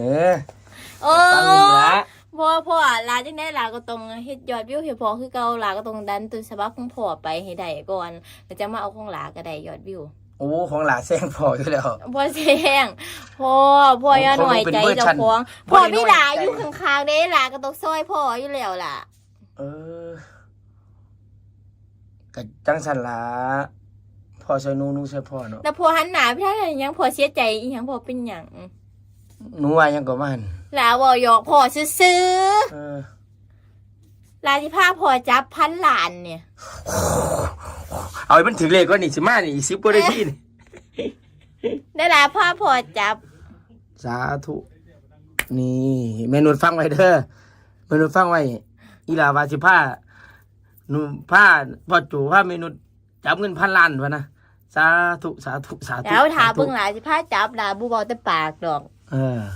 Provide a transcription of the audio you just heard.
ออโอ้ตั้งนี่ละพ่อพ่อลาจังได้ลาก็ต้องเฮ็ดยอดวิวให้พ่อคือเก่าลาก็ต้องดันตัวฉบับของพ่อไปให้ได้ก่อนแล้วจะมาเอาของลาก็ได้ยอดวิวโอ้ของหลาแซงพออยู่แล้วพ่อแซงพ่อพ่ออย่าหน่อยใจเจ้าของบ่พ่อได้พี่น้อยลาใจอยู่ข้างๆเด้ลาก็ต้องซอยพ่ออยู่แล้วล่ะ เออก็จังสันละพ่อใส่หนูหนูใส่พ่อเนาะแล้วพ่อหันหน้าไปทางไหนยังพ่อเสียใจอีหยังพ่อเป็นหยัง หนูว่ายังก็มันลาบ่หยอกพ่อซื่อเออๆลาที่พาพ่อจับพันหลานเนี่ย เอาให้มันถึงเลขก็นี่สิมานี่อีกสิบกว่านาทีนี่ได้ลาพาพ่อจับ สาธุนี่เมนูฟังไว้เด้อเมนูฟังไว้อีลาวาสิผ้าหนูผ้าพ่อจู่ผ้าเมนูจับเงินพันล้านวะนะสาธุสาธุสาธุแล้วถามสธุเบิ่งหลาสิพาจับลาบ่เว้าแต่ปากดอก เออ